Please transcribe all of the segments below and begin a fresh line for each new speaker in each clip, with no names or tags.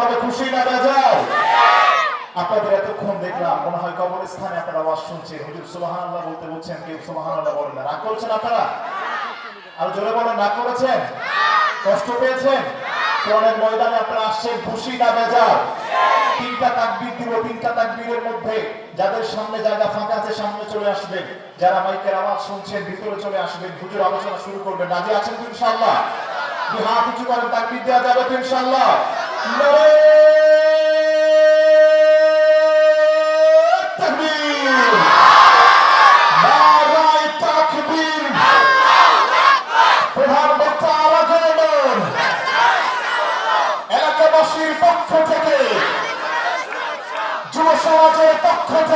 হবে খুশি না বেজার আপনাদের এতক্ষণ দেখলাম, মনে হয় কবরস্থানে আপনারা আওয়াজ শুনছেন। হুজুর সুবহানাল্লাহ বলতে বলছেন, কেউ সুবহানাল্লাহ বলেন না। রাগ করছেন আপনারা? আর জোরে বলেন না করেছেন? কষ্ট পেয়েছেন? কোরআনের ময়দানে আপনারা আসছেন, খুশি না বেজার তিনটা তাকবীর দিব, তিনটা তাকবীরের মধ্যে যাদের সামনে জায়গা ফাঁকা আছে, সামনে চলে আসবেন। যারা মাইকের আওয়াজ শুনছেন, ভিতরে চলে আসবেন, হুজুর আলোচনা শুরু করবেন। রাজি আছেন ইনশাআল্লাহ? কি হাত উঁচু করেন, তাকবীর দেওয়া যাবে ইনশাআল্লাহ? পক্ষ থেকে যুব সমাজের পক্ষ থেকে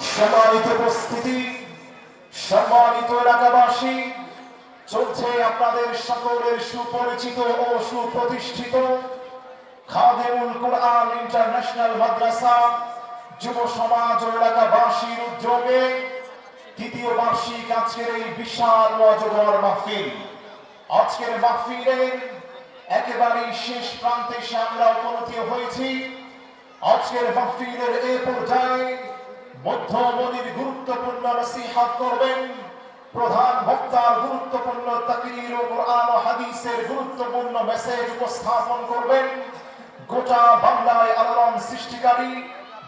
সম্মানিত উপস্থিতি, সম্মানিত এলাকাবাসী, চলছে আপনাদের সকলের সুপরিচিত ও সুপ্রতিষ্ঠিত খাদেমুল কোরআন ইন্টারন্যাশনাল মাদ্রাসা যুব সমাজ ও এলাকাবাসীর উদ্যোগে তৃতীয় বার্ষিক আজকের এই বিশাল অজগর মাহফিল। আজকের মাহফিলের একেবারেই শেষ প্রান্তে এসে আমরা উপনীত হয়েছি। আজকের মাহফিলের এ পর্যায়ে মধ্যমণির গুরুত্বপূর্ণ নসিহাত করবেন। প্রধান বক্তার গুরুত্বপূর্ণ তাকরির ও কোরআন ও হাদিসের গুরুত্বপূর্ণ মেসেজ উপস্থাপন করবেন। গোটা বাংলায় আলোড়ন সৃষ্টিকারী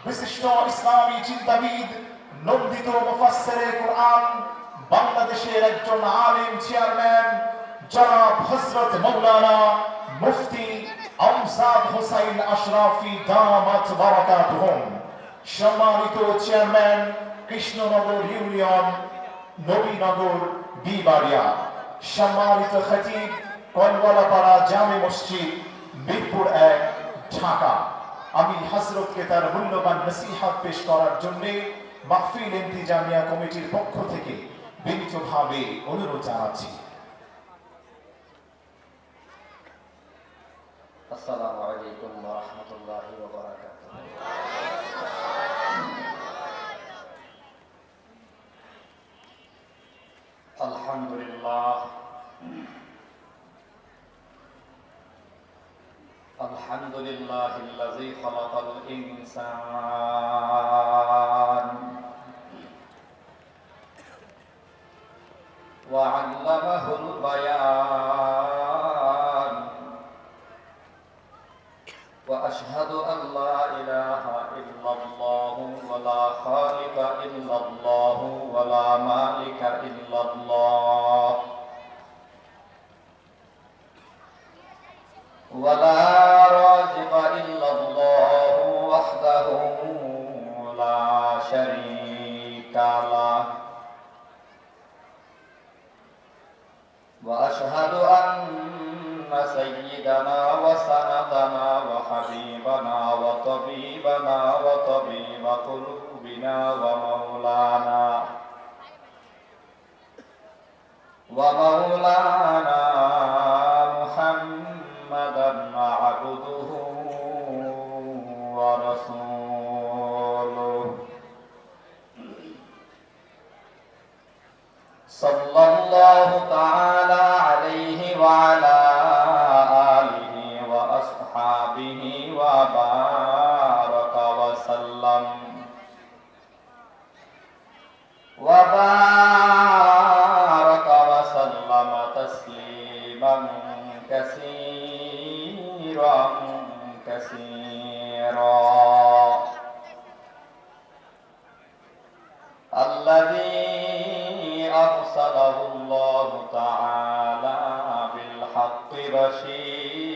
বিশিষ্ট ইসলামী চিন্তাবিদ, নন্দিত মুফাসসিরে কোরআন, বাংলাদেশের একজন আলিম চেয়ারম্যান, জনাব হযরত মাওলানা মুফতি আমসাদ হোসাইন আশরাফি দামাত বারাকাতুহুম। সম্মানিত চেয়ারম্যান, কৃষ্ণনগর ইউনিয়ন, নবীনগর, বিবাড়িয়া। সম্মানিত খতিব কলবালাপাড়া জামে মসজিদ, মিরপুর এক, ঢাকা। আমি হাজরতকে তার মূল্যবান নসিহাত পেশ করার জন্য মাহফিল ইন্তিজামিয়া কমিটির পক্ষ থেকে বিনীতভাবে অনুরোধ জানাচ্ছি।
আসসালামু আলাইকুম ওয়া রাহমাতুল্লাহি ওয়া বারাকাতুহু। الحمد لله. الحمد لله الذي خلق الإنسان وعلمه البيان. وأشهد أن لا إله إلا الله. ولا خالق إلا الله ولا مالك إلا الله. ولا رازق إلا الله وحده لا شريك له. وأشهد ومولانا محمدا عبده ورسوله صلى الله تعالى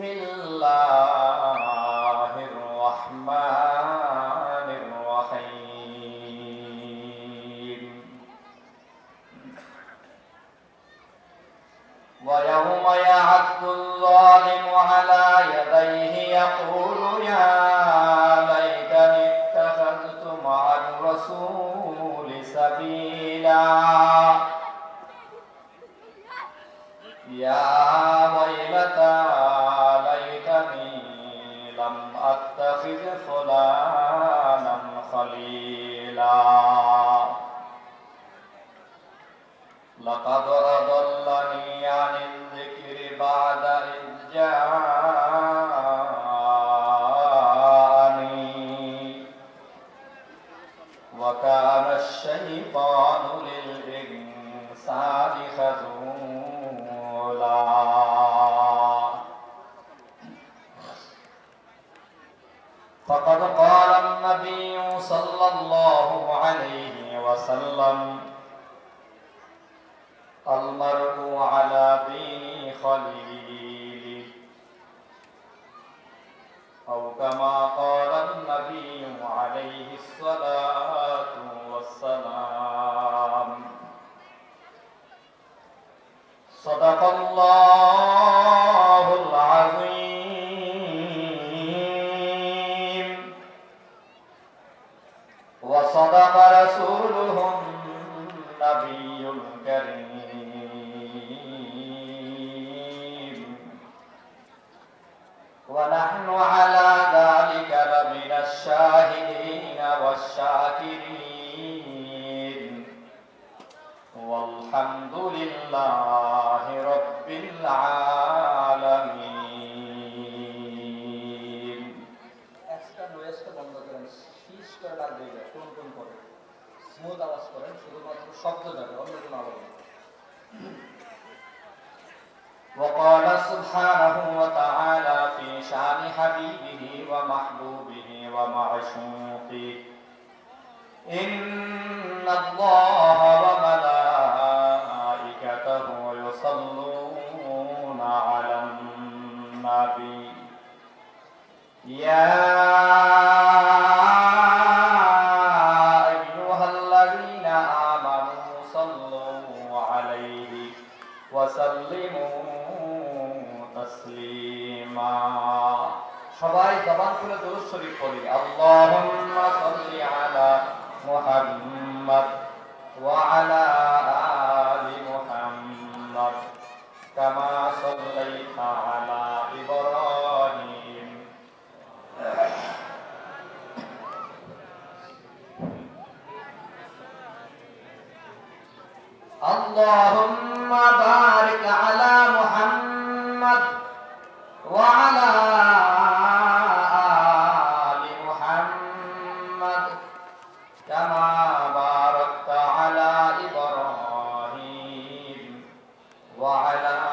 بسم الله خليلا لقد أضلني عن الذكر بعد وسلم المرء على ونحن على ذلك لمن الشاهدين والشاكرين والحمد لله رب العالمين
এক্সট্রা নয়েজটা বন্ধ করেন শীষ করে ডাক দিয়ে যায় টুন টুন করে স্মুথ আওয়াজ করেন শুধুমাত্র শব্দ যাবে অন্য কোনো আওয়াজ নেই
وقال سبحانه وتعالى في شان حبيبه ومحبوبه ومعشوقه. إن الله وملائكته يصلون على النبي. يا وعلى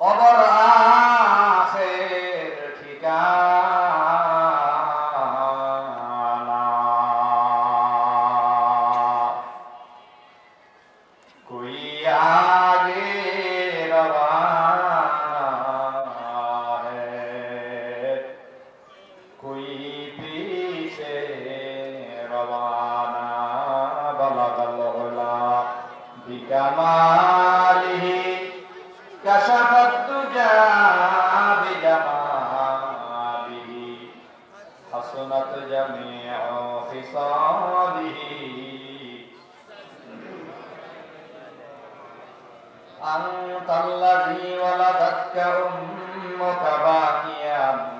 অবর جميع خصاله أنت الذي ولدتك أمك باكيا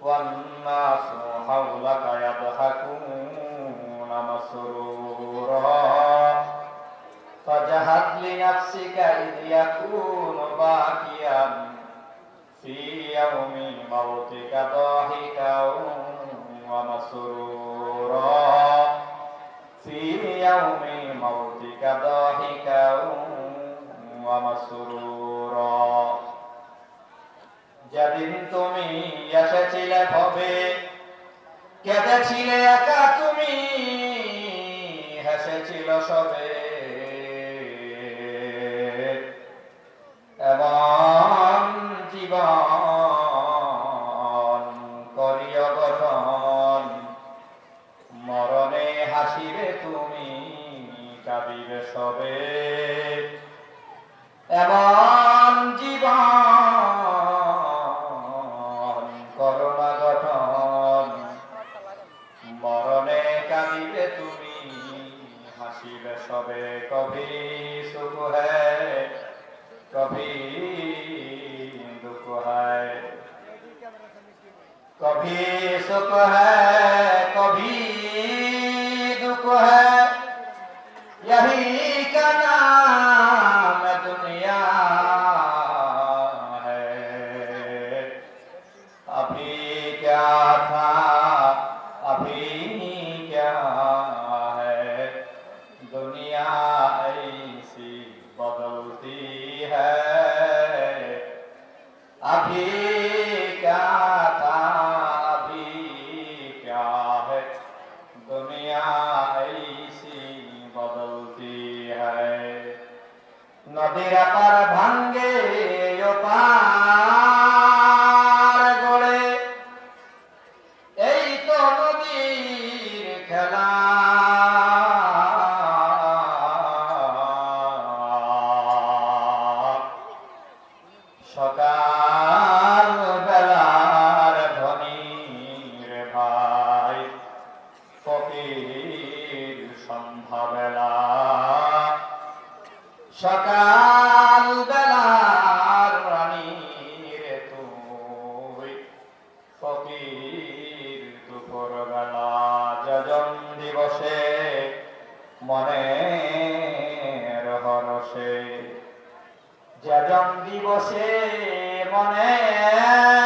والناس حولك يضحكون مسرورا فجهد لنفسك إذ يكون باكيا في يوم موتك ضاكيا Satsoro হবে। এমন জীবন করোনা গঠন। মরণে কাঁদিবে তুমি, হাসিবে সবে। কবি সুখ হ্যায় কবি দুঃখ হ্যায় কবি সুখ হ্যায় মনের হরসে যজন দিবসে মনের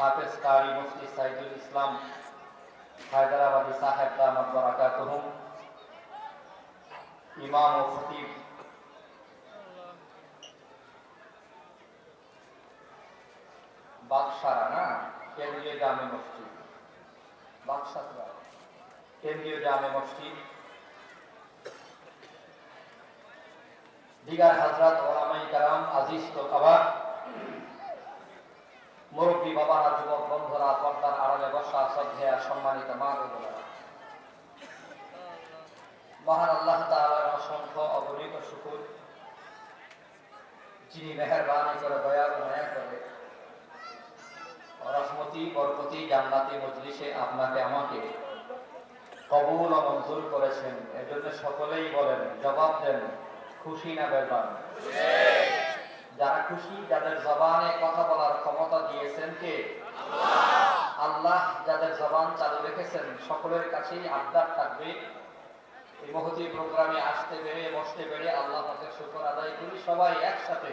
হাফেজ কারি মুফতি সাইদুল ইসলাম হায়দ্রাবাদী সাহেব দামাত বারাকাতুহুম ইমাম ও খতিব। বাকসারা না? কেন্দ্রীয় জামে মসজিদ। বাকসারা কেন্দ্রীয় জামে মসজিদ। দিগার হাজরাত ওলামাই কারাম আজিজ তোকাবার মুরব্বী, বাবারা, যুবক, বন্ধুরা, পর্দার আড়ালে বসা, শ্রদ্ধেয়া, সম্মানিত মা বোনেরা। মহান আল্লাহ অসংখ্য অগণিত শুকুর, যিনি মেহেরবানি করে দয়া মায়া করে, রহমতি, বরকতি, জান্নাতি মজলিসে আপনাকে, আমাকে কবুল মঞ্জুর করেছেন এজন্য সকলেই বলেন, জবাব দেন, খুশি না বেজান যারা খুশি যাদের জবানে কথা বলার ক্ষমতা দিয়েছেন কে? আল্লাহ। যাদের জবান চালু রেখেছেন সকলের কাছেই আবদার থাকবে। এই মহতি প্রোগ্রামে আসতে পেরে বসতে পেরে আল্লাহ পাকের শুকর আদায় করি। সবাই একসাথে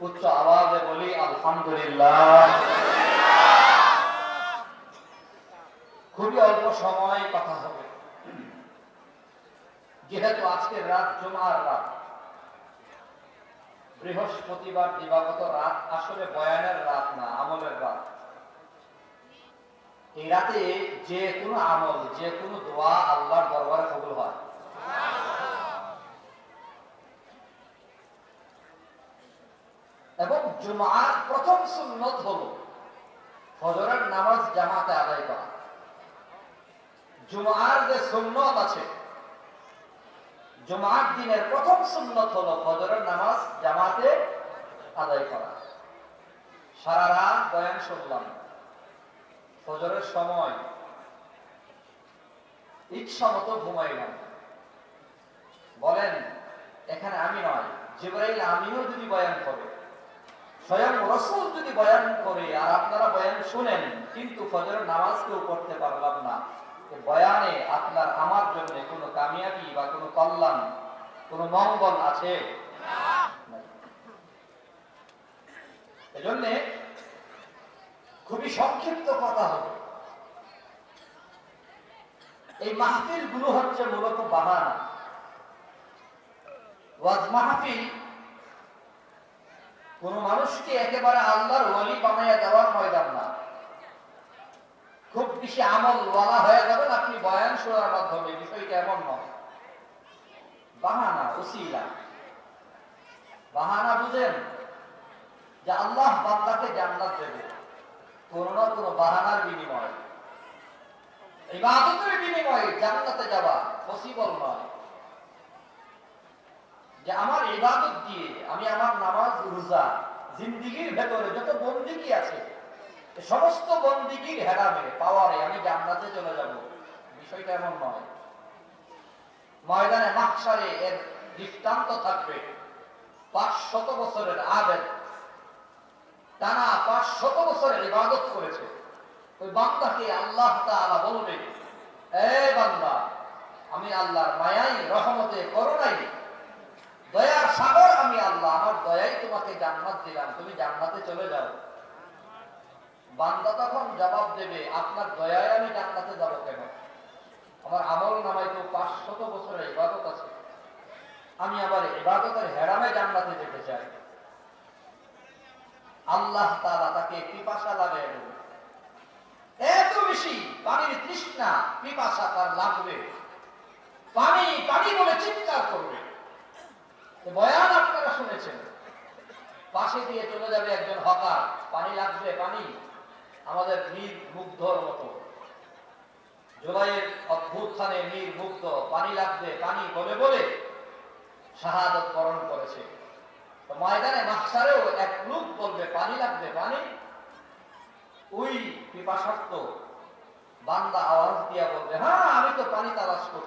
উচ্চ আওয়াজে বলি আলহামদুলিল্লাহ। খুবই অল্প সময় কথা হবে। যেহেতু আজকের রাত জুমার রাত বৃহস্পতিবার দিবাগত রাত আসলে বয়ানের রাত না, আমলের রাত। এই রাতে যে কোনো আমল, যে কোনো দোয়া আল্লাহর দরবারে কবুল হয়। এবং জুমার প্রথম সুন্নত হলো ফজরের নামাজ জামাতে আদায় করা। জুমার যে সুন্নত আছে জুমার দিনের প্রথম সুন্নত হলো ফজরের নামাজ জামাতে আদায় করা। সারা রাত বয়ান শুনলাম। ফজরের সময় ইচ্ছা মতো ঘুমাইলাম। বলেন, এখানে আমি নয়, জিব্রাইল আমিও যদি বয়ান করে, স্বয়ং রসুল যদি বয়ান করে আর আপনারা বয়ান শুনেন, কিন্তু ফজরের নামাজ কেউ করতে পারলাম না। বয়ানে আপনার আমার জন্য কোনো কামিয়াবি বা কোনো কল্যাণ কোনো মঙ্গল আছে। এজন্য খুবই সংক্ষিপ্ত কথা হবে। এই মাহফিলগুলো হচ্ছে মূলত বাহানা। ওয়াজ মাহফিল কোন মানুষকে একেবারে আল্লাহর ওলি বানাইয়া দেওয়ার ময়দান না। খুব বেশি আমল ওয়ালা হয়ে যাবেন আপনি বয়ান শোনার মাধ্যমে, বিষয়টা এমন নয়। বাহানা, উসিলা। বাহানা বুঝেন যে আল্লাহ বান্দাকে জান্নাত দেবে। না কোন বাহানার বিনিময়। ইবাদতের বিনিময়ে জান্নাতে যাওয়া পসিবল নয়। যে আমার ইবাদত দিয়ে আমি আমার নামাজ, রোজা, জিন্দিগির ভেতরে যত বন্দিগি আছে সমস্ত বন্দিগির হেরামে, পাওয়ারে আমি জান্নাতে চলে যাব। বিষয়টা এমন নয়। ময়দানে মাকসারে এর দৃষ্টান্ত থাকবে। পাঁচ শত বছরের আবেদ টানা পাঁচ শত বছরের ইবাদত করেছে। ওই বান্দাকে আল্লাহ তাআলা বলবে, এ বান্দা, আমি আল্লাহর মায়াই, রহমতে করুণাই। দয়ার সাগর আমি আল্লাহ, আমার দয়াই তোমাকে জান্নাত দিলাম। তুমি জান্নাতে চলে যাও। বান্দা তখন জবাব দেবে, আপনার দয়ায় আমি জান্নাতে যাব কেন? আমার আমল নামায় তো পাঁচ শত বছরের ইবাদত আছে। আমি আবার ইবাদতের হেরামে জান্নাতে যেতে চাই। আল্লাহ তাআলা তাকে পিপাসা লাগাই দেবে এত বেশি পানির তৃষ্ণা পিপাসা তার লাগবে। পানি পানি বলে চিৎকার করবে। বয়ান আপনারা শুনেছেন। পাশে দিয়ে চলে যাবে একজন হকার। পানি লাগবে পানি। আমাদের নীর মুগ্ধর মতো। জুলাইয়ের অভ্যুত্থানে নীর মুক্ত, পানি লাগবে, পানি বলে বলে শাহাদত বরণ করেছে। ময়দানে মাকসারেও এক লোক বলবে, পানি লাগবে, পানি। ওই পিপাসার্থ বান্দা আওয়াজ দিয়া বলবে হ্যাঁ আমি তো পানি তালাশ করছি।